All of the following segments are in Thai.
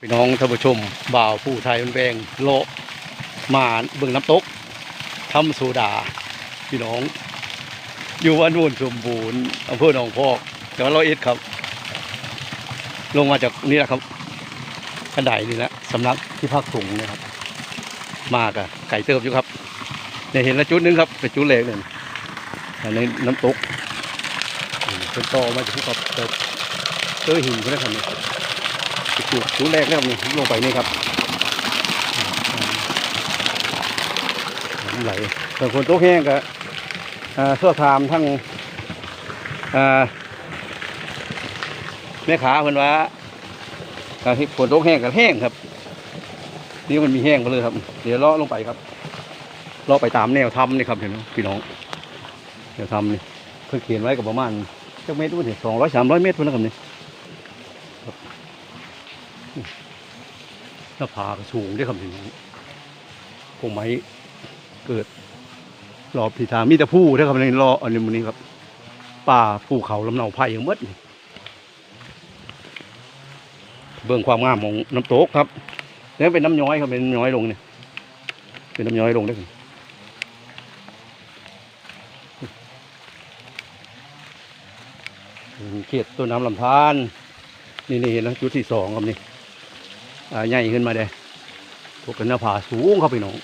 พี่น้องท่านผู้ชมบ่าวผู้ไทยมันแบงโลมาเบิ่งน้ำตกทำโซดา พี่น้อง อยู่วันนุ่นสมบูรณ์อำเภอหนองพอกจังหวัดร้อยเอ็ดครับ ลงมาจากนี่แหละครับกระไดนี่แหละสำนักที่ภาคสูงนะครับ มากอะไก่เติบอยู่ครับเนี่ยเห็นแล้วจุดหนึงครับเป็นจุดเล็กเลยอันนี้น้ำตกเป็นต่อมาจากภูเขาเติบเจอหินคนนั้นครับเนี่ย จุดจุดแรกนะครับนี่ลงไปนี่ครับไหลส่วนคนโต๊ะแห้งก็อ่าทั่วทามทั้งแม่ขาเพิ่นว่าอ่าที่ฝนตกแห้งกับแห้งครับ นี่มันมีแห้งไปเลยครับ เดี๋ยวเลาะลงไปครับเลาะไปตามแนวทำนี่ครับเห็นไหมพี่น้องแนวทำนี่เพิ่งเขียนไว้กับประมาณจักเมตรด้วยสองร้อยสามร้อยเมตรเท่านั้นครับนี่ หน้าผากสูงได้คำถึงคงไม้เกิดรอบทิศทางมีแต่ผู้ได้คำนี้รออันนี้มันนี้ครับ ป่าภูเขาลำเนาไผ่ยังมดเบื้องความงามของน้ำตกครับแล้วเป็นน้ำย้อยครับเป็นน้ำย้อยลงเนี่ยเป็นน้ำย้อยลงได้ครับเขตต้นน้ำลำธารนี่นี่นะจุดที่สองครับนี่ ใหญ่ขึ้นมาเด้พวกกันหน้าผาสูงเข้าไปหนอง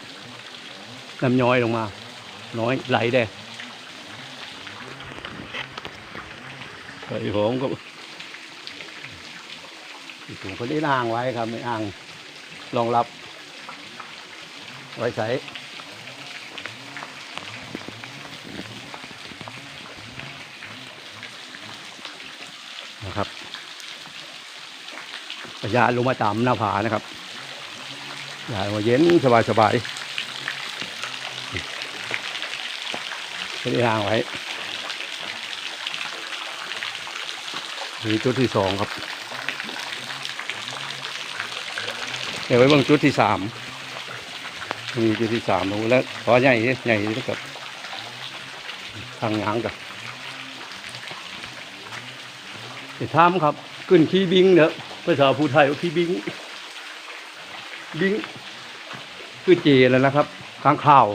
น้ำย้อยลงมา น้อยไหลเด้ไอ้ผมก็สูงคนนี้อ่างไว้ครับไม่อ่างรองรับ ไว้ใส่นะครับ ยาลงมาตามหน้าผานะครับยาลงมาเย็นสบายสบายไม่ได้ห่างไว้นี่จุดที่สองครับเดี๋ยวไว้เบางจุดที่สามนี่จุดที่สามลงแล้วขอใหญ่ใหญ่แล้วกับทางหางกับไอ้ถ้ำครับ ขึ้นขี้บิงเนอะภาษาภูไทยว่าขี้บิง บิง คือเจแล้วนะครับค้างข้าว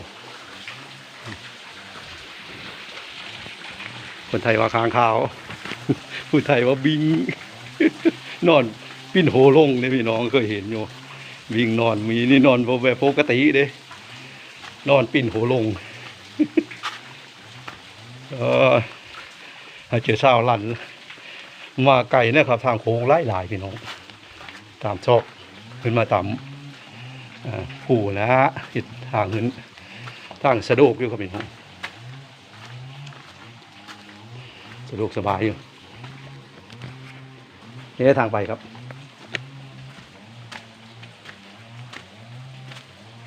คนไทยว่าค้างข้าวผู้ไทยว่าบิง นอนปิ้นโหลงเนี่ยพี่น้องเคยเห็นอยู่บิงนอนมีนี่นอนแบบปกติเด้นอนปิ้นโหลงเออเจอเช้าลั่น มาไก่นะครับทางโค้งไล่หลายพี่น้อง ตามชอบขึ้นมาตามผู้นะฮะทิศทางขึ้นทางสะดวกอยู่ครับพี่น้องสะดวกสบายอยู่นี่ทางไปครับ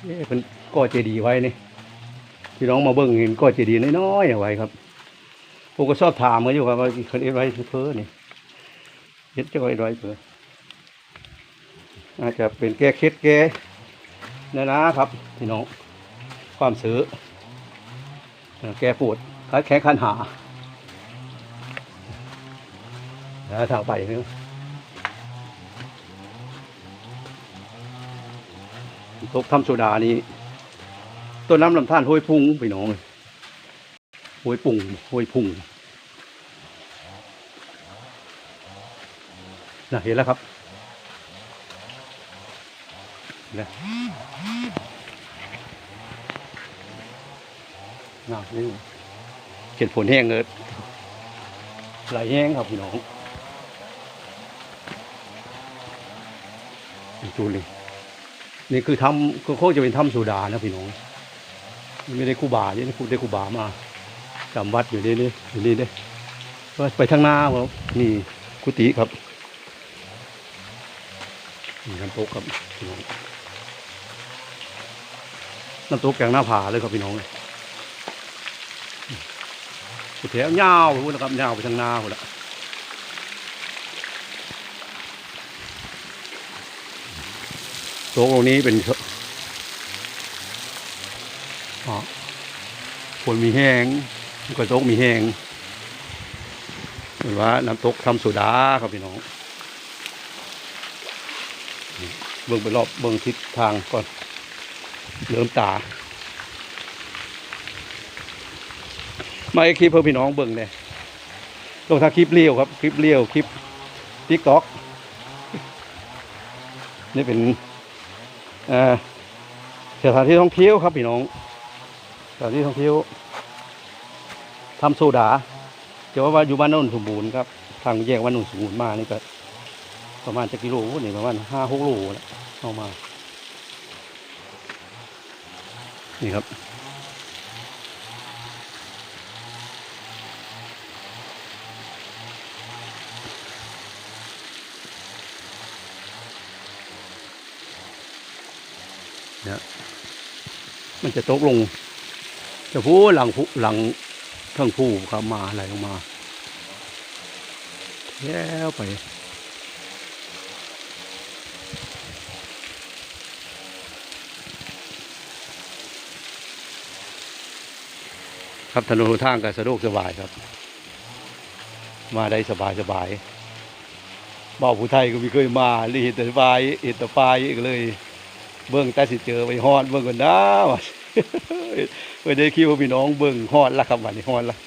นี่เป็นก่อเจดีย์ไว้นี่พี่น้องมาเบิ่งเห็นก่อเจดีย์น้อยๆเอาไว้ครับผมก็ชอบถามกันอยู่ครับว่าคนเอ็นไว้เพ้อนี่ เฮ็ดจะไว้ร้อยเผื่ออาจจะเป็นแก้เคล็ดแก้นะนะครับ พี่น้อง ความซื้อ แก้ปวดขาแข้งขันหาแล้วทางไปนี่ตกทำโซดานี้ต้นน้ำลำธารห้วยพุ่งพี่น้องเลยห้วยปุ่งห้วยพุ่ง นะเห็นแล้วครับเห็นแล้วน่ะนี่เขียนฝนแห้งเลยไหลแห้งครับพี่น้องดูเลยนี่คือทำก็โคจะเป็นถ้ำสุดานะพี่น้อง ไม่ได้ครูบาเนี่ยนี่ครูได้ครูบามาจำวัดอยู่นี่นี่อยู่นี่เด้ไปทางหน้าครับนี่กุฏิครับ น้ำตกครับพี่น้องน้ำตกแกงหน้าผาเลยครับพี่น้องเลยสุดแถวยาวไปพูดนะครับยาวไปทางนาหมดละโต๊ะตรงนี้เป็นอ๋อฝนมีแห้งก็โต๊ะมีแห้งเหมือนว่าน้ำตกทำสุดาครับพี่น้อง เบิ่งไปรอบเบิ่งทิศทางก่อนเริ่มตา มาให้คลิปเพื่อพี่น้องเบิ่งเนี่ยลงทางคลิปเลี้ยวครับ คลิปเลี้ยวคลิปทิกต็อกนี่เป็นสถานที่ท่องเที่ยวครับพี่น้องสถานที่ท่องเที่ยวทำโซดาเดี๋ยวว่าอยู่บ้านโนนสมบูรณ์ครับ ทางแยกบ้านโนนสมบูรณ์มานี่ก็ ประมาณจะกิโลนี่ประมาณห้าหกโลแล้วเข้ามา นี่ครับเนี่ยมันจะตกลง จะพูหลังผูหลังทั้งผู้ครับมาไหลลงมา แล้วไป ครับถนนหนทางก็สะดวกสบายครับ มาได้สบายสบายบ่าวผู้ไทยก็ไม่เคยมาเลยเห็นแต่ไฟเห็นแต่ไฟอีกเลย เบิ่งแต่สิเจอไปฮอดเบิ่งกันนะว่าไปได้คิดว่าพี่น้องเบิ่งฮอดละครับวันนี้ฮอดละ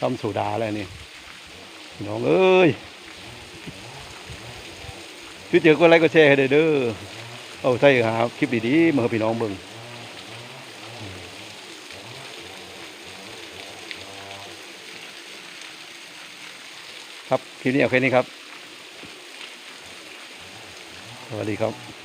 ทำโซดาแล้วนี่พี่น้องเอ้ยพี่เจอก็ไลค์ก็แชร์ให้เด้อเอาใส่หาคลิปดีๆมาให้พี่น้องเบิ่ง ครับคลิปนี้เอาแค่นี้ครับ สวัสดีครับ